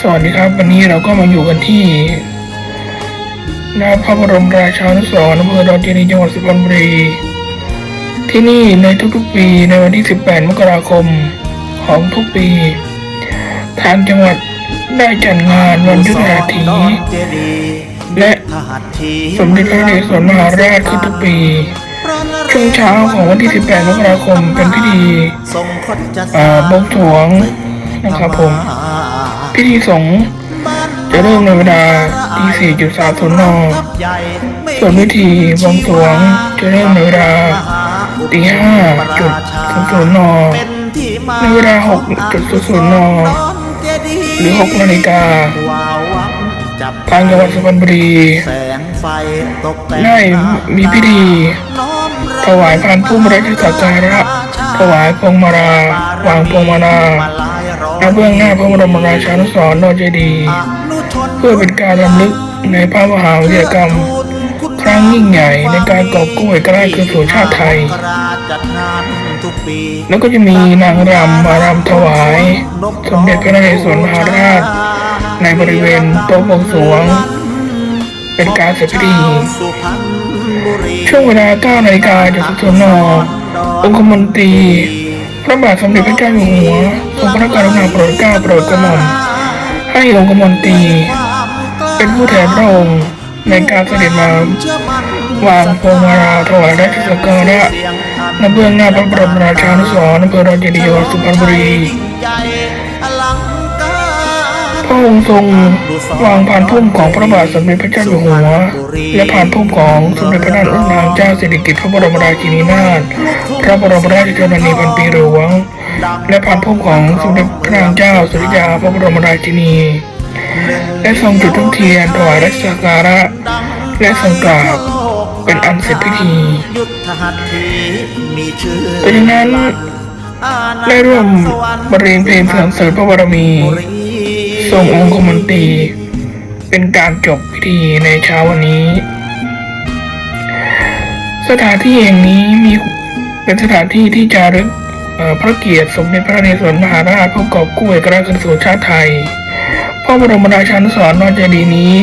สวัสดีครับ วันนี้เราก็มาอยู่กันที่หน้าพระบรมราชานุสรณ์อำเภอดอนเจดีย์จังหวัดสุพรรณบุรี ที่นี่ในทุกๆปีในวันที่ 18 มกราคมของทุกปี ทางจังหวัดได้จัดงานวันยุทธหัตถีและสมเด็จพระนเรศวรมหาราชขึ้นทุกปีช่วงเช้าของวันที่ 18 มกราคมเป็นพิธีอ่าบวงสรวงนะครับผม พิธีสงฆ์จะเริ่มในเวลาตี4.30นย์นส่วนพิธีบวงสรวงจะเริ่มในเวลาตี5.00นย์นอสในเวลา6.00นย์นอสหรือ6นาฬิกาทางจังหวัดสุพรรณบุรีได้มีพิธีถวายพานพุ่มราชสักการะถวายพวงมาลาวางพวงมาลา ณเบื้องหน้าพระบรมราชานุสรณ์นอเจดีเพื่อเป็นการรำลึกในพระมหาวิทยากรรม ครั้งยิ่งใหญ่ในการกอบกู้เอกราชคืนสู่ชาติไทย แล้วก็จะมีนางรำมารำถวาย สมเด็จพระนเรศวรมหาราช ในบริเวณโต๊ะบวงสรวง เป็นการเสร็จพิธีช่วงเวลา9นาฬิกาจะสุนองคมนตรี พระบาทสมเด็จพระเจ้าอยู่หัวทรงพระกรุณาโปรดเกล้าโปรดกระหม่อมให้องคมนตรีเป็นผู้แทนพระองค์ในการเสด็จมาวางพวงมาลาถวายราชสักการะณเบื้องหน้าพระบรมราชานุสรณ์อำเภอดอนเจดีย์จังหวัดสุพรรณบุรี พระองค์ทรงวางพานพุ่มของพระบาทสมเด็จพระเจ้าอยู่หัว และพานพุ่มของสมเด็จพระนางเจ้าสิริกิติ์พระบรมราชินีนาถพระบรมราชชนนีพันปีหลวง และพานพุ่มของสมเด็จพระนางเจ้าสุริยาพระบรมราชินีและทรงจุดธูปเทียนถวายรัชสักการะและทรงกราบเป็นอันเสร็จพิธียุทธหัตถีมีชื่อแต่จากนั้นได้ร่วมบรรเลงเพลงสรรเสริญพระบารมี ทรงองคมนตรี เป็นการจบพิธีในเช้าวันนี้ สถานที่แห่งนี้มีเป็นสถานที่ที่จารึกพระเกียรติสมเด็จพระนเรศวรมหาราชผู้กอบกู้เอกราชคืนสู่ชาติไทยพระบรมราชานุสรณ์นอเจดีย์นี้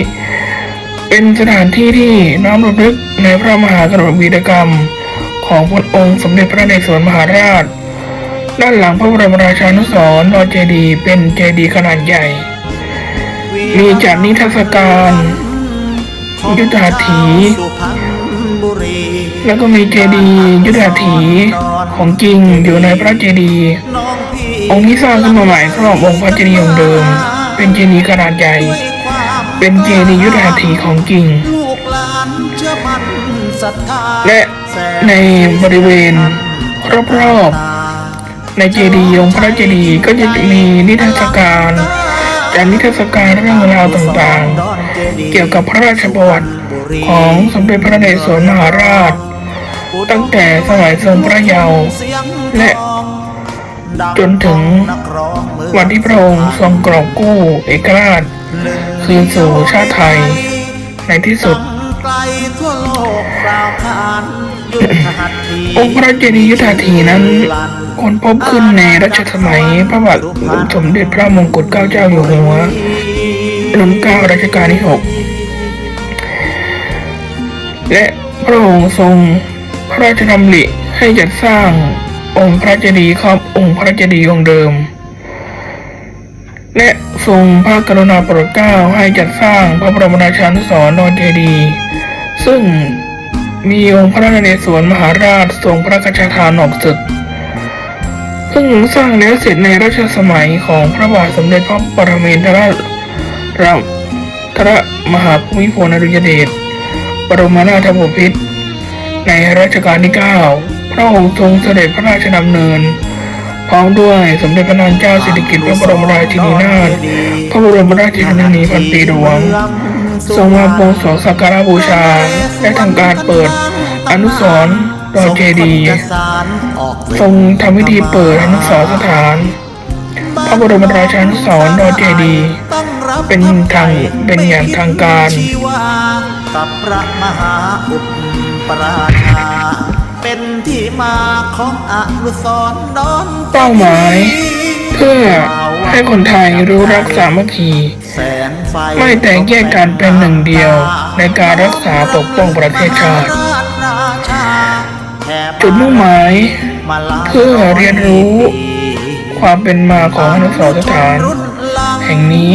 เป็นสถานที่ที่น้อมรำลึกในพระมหากรุณาวีรกรรม ของพระองค์สมเด็จพระนเรศวรมหาราช ด้านหลังพระบรมราชานุสรณ์นอเจดีย์เป็นเจดีย์ขนาดใหญ่ มีจัดนิทรรศการยุทธหัตถีสุพรรณบุรีแล้วก็มีเจดีย์ยุทธหัตถีของจริงอยู่ในพระเจดีย์น้องพี่องค์ที่สร้างขึ้นมาใหม่ครอบองค์พระเจดีย์องค์เดิม เป็นเจดีย์ขนาดใหญ่ด้วยความเป็นเจดีย์ยุทธหัตถีของจริงลูกหลานเชื่อมั่นศรัทธาและในบริเวณรอบๆในเจดีย์องค์พระเจดีย์ก็จะมีนิทรรศการ จากนิทรรศการเรื่องราวต่างๆ เกี่ยวกับพระราชประวัติของสมเด็จพระนเรศวรมหาราช ตั้งแต่สมัยทรงพระเยาว์และจนถึงวันที่พระองค์ทรงกรอบกู้เอกราช คืนสู่ชาติไทย ในที่สุด ทั่วโลกกล่าวขานยุทธหัตถีองค์พระเจดีย์ยุทธาถีนั้นค้นพบขึ้นในรัชสมัยพระบาทสมเด็จพระมงกุฎเกล้าเจ้าอยู่หัวรัชกาลรัชกาลที่หกและพระองค์ทรงพระราชดำริให้จัดสร้างองค์พระเจดีย์ครอบองค์พระเจดีย์องค์เดิม และทรงพระกรุณาโปรดเกล้าให้จัดสร้างพระบรมราชานุสรณ์นอนเจดีย์ ซึ่งมีองค์พระนเรศวรมหาราชทรงพระกระชาทานออกศึกซึ่งสร้างแล้วเสร็จในรัชสมัยของพระบาทสมเด็จพระปรเมนทรราชรมหาภูมิพลอดุลยเดชบรมนาถบพิตรในรัชกาลที่ 9 พระองค์ทรงเสด็จพระราชดำเนิน พร้อมด้วยสมเด็จพระนางเจ้าสิริกิติ์พระบรมราชินีนาถพระบรมราชชนนีพันปีหลวง ทรงมาบวงสรงสักการะบูชา และทำการเปิดอนุสรณ์ดอยเจดีย์ทรงทำพิธีเปิดอนุสรณ์สถาน พระบรมราชานุสรณ์ดอยเจดีย์เป็นทางเป็นอย่างทางการกับพระมหาอุปราชาเป็นที่มาของอนุสรณ์ดอนเป้าหมาย ให้คนไทยรู้รักสามัคคีแสงไฟไม่แตกแยกกันเป็นหนึ่งเดียวในการรักษาปกป้องประเทศชาติจุดมุ่งหมาย เพื่อเรียนรู้ ความเป็นมาของอนุสรณ์สถาน แห่งนี้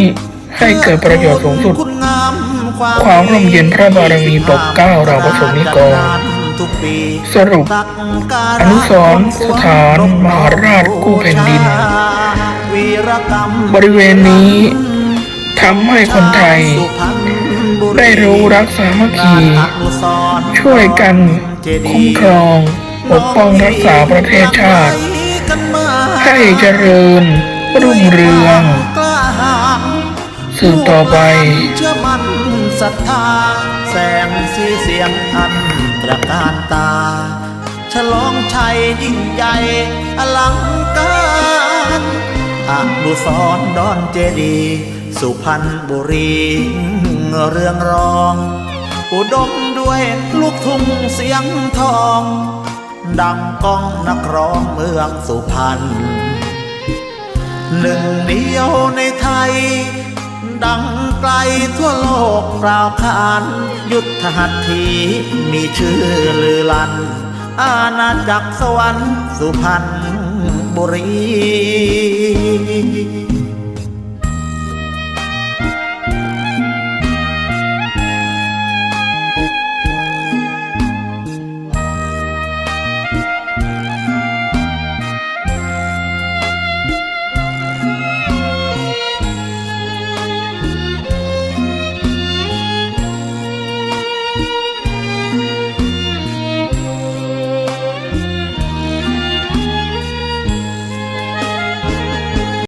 ให้เกิดประโยชน์สูงสุด ความร่มเย็นพระบารมีปกเกล้าเราประสงค์นิกรสรุป อนุสรณ์สถานมหาราชกู้แผ่นดิน บริเวณนี้ทำให้คนไทย ได้รู้รักสามัคคีช่วยกันคุ้มครองปกป้องรักษาประเทศชาติ ให้เจริญรุ่งเรืองสืบต่อไปเชื่อมั่นศรัทธาแสงสีเสียงอันตระการตา ฉลองชัยยิ่งใหญ่อลังการ อนุสรดอนเจดี สุพรรณบุรีเรื่องรอง อุดมด้วยลูกทุ่งเสียงทอง ดังก้องนักร้องเมืองสุพรรณหนึ่งเดียวในไทย ดังไกลทั่วโลกกล่าวขานยุทธหัตถีมีชื่อลือลัน อาณาจักรสวรรค์สุพรรณ บุรี